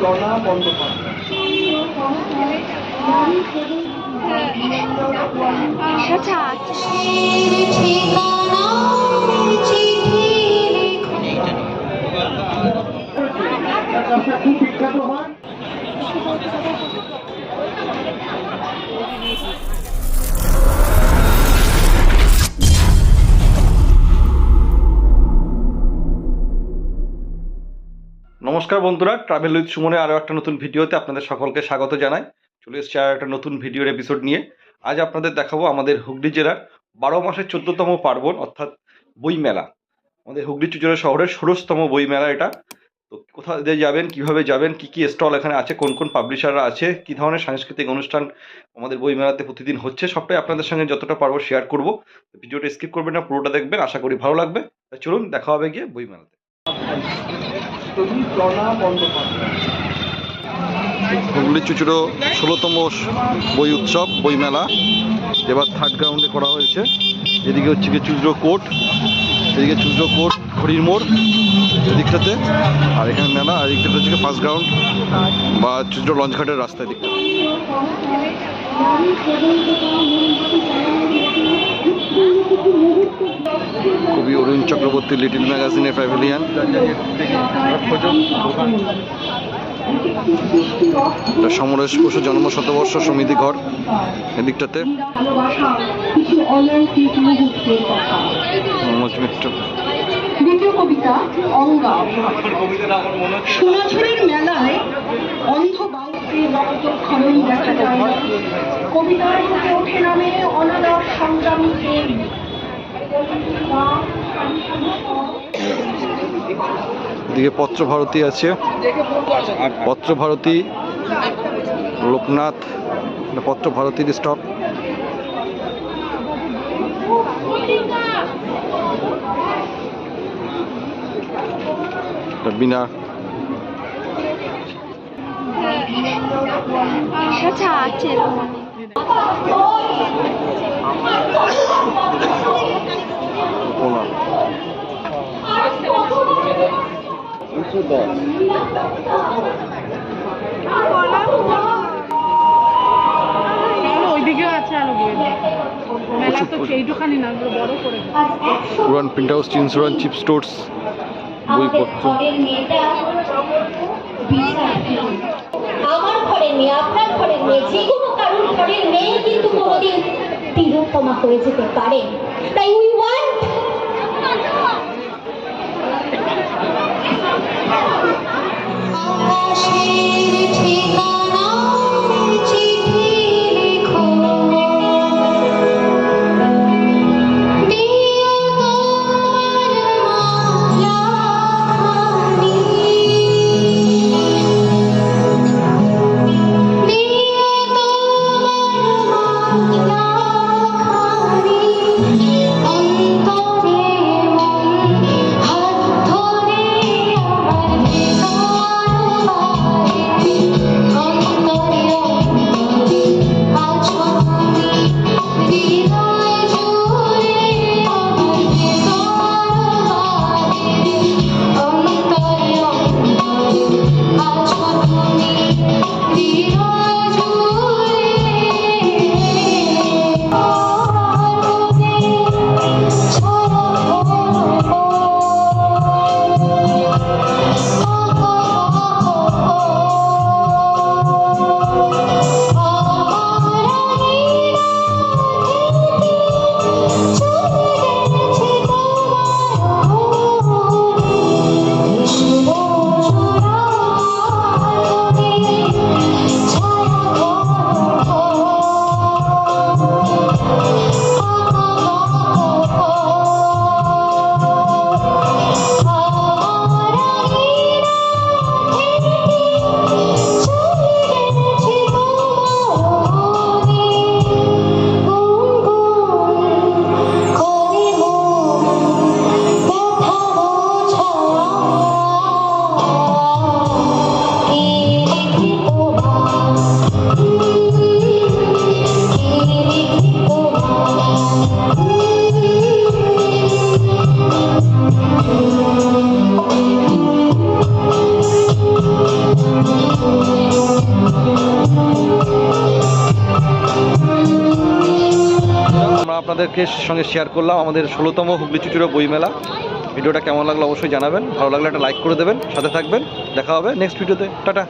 জনা বন্দ্যোপাধ্যায়। আচ্ছা। নমস্কার বন্ধুরা ট্রাভেল উইথ সুমনে আরও একটা নতুন ভিডিওতে আপনাদের সকলকে স্বাগত জানাই। চলে এসেছি আর একটা নতুন ভিডিওর এপিসোড নিয়ে। আজ আপনাদের দেখাবো আমাদের হুগলি জেলার বারো মাসের চোদ্দতম পার্বণ, অর্থাৎ বইমেলা। আমাদের হুগলি চুচুড়া শহরের ষোড়শতম বইমেলা এটা। তো কোথা দিয়ে যাবেন, কীভাবে যাবেন, কি কি স্টল এখানে আছে, কোন কোন পাবলিশাররা আছে, কি ধরনের সাংস্কৃতিক অনুষ্ঠান আমাদের বইমেলাতে প্রতিদিন হচ্ছে, সবটাই আপনাদের সঙ্গে যতটা পারব শেয়ার করব। ভিডিওটা স্কিপ করবেন না, পুরোটা দেখবেন, আশা করি ভালো লাগবে। চলুন, দেখা হবে গিয়ে বইমেলাতে। জনা বন্দ্যোপাধ্যায়। হুগলি চুচুড়ো ষোলোতম বই উৎসব বইমেলা এবার থার্ড গ্রাউন্ডে করা হয়েছে। এদিকে হচ্ছে গিয়ে চুচুড়ো কোর্ট, এদিকে চুচুড়ো কোর্ট হরির মোড় এদিকটাতে। আর এখানে মেলা, আর এদিকটাতে হচ্ছে ফার্স্ট গ্রাউন্ড বা চুচুড়ো লঞ্চঘাটের রাস্তা দিকটা কবি অরুণ চক্রবর্তী লিটিল ম্যাগাজিনের প্যাভিলিয়ান। সমরেশ বসু জন্ম শতবর্ষ সমিতি ঘর এদিকটাতে। দ্বিতীয় কবিতা, অঙ্গা। সোনাঝুরির মেলায় অন্ধ বাউকে দেখা যায়। কবিতার ওঠে নামে অনাদার সংগ্রামীকে এদিকে পত্রভারতী আছে। পত্রভারতী লোকনাথ এটা পত্রভারতীর এটা বিনা। আচ্ছা আছে করে দিয়েছে। পুরান প্রিন্ট হাউস চিনসুরান চিপ স্টোর্স বইপত্র। আমার ঘরে মেয়ে আপনার ঘরে মেয়ে যে কোনো কারোর ঘরের মেয়ে কিন্তু কোনোদিন তিলোত্তমা হয়ে যেতে পারে। তাই উই ওয়ান্ট she আপনাদেরকে সঙ্গে শেয়ার করলাম আমাদের ষোলোতম হুগলি চুচুড়ো বইমেলা। ভিডিওটা কেমন লাগল অবশ্যই জানাবেন। ভালো লাগলে একটা লাইক করে দেবেন। সাথে থাকবেন। দেখা হবে নেক্সট ভিডিওতে টাটা।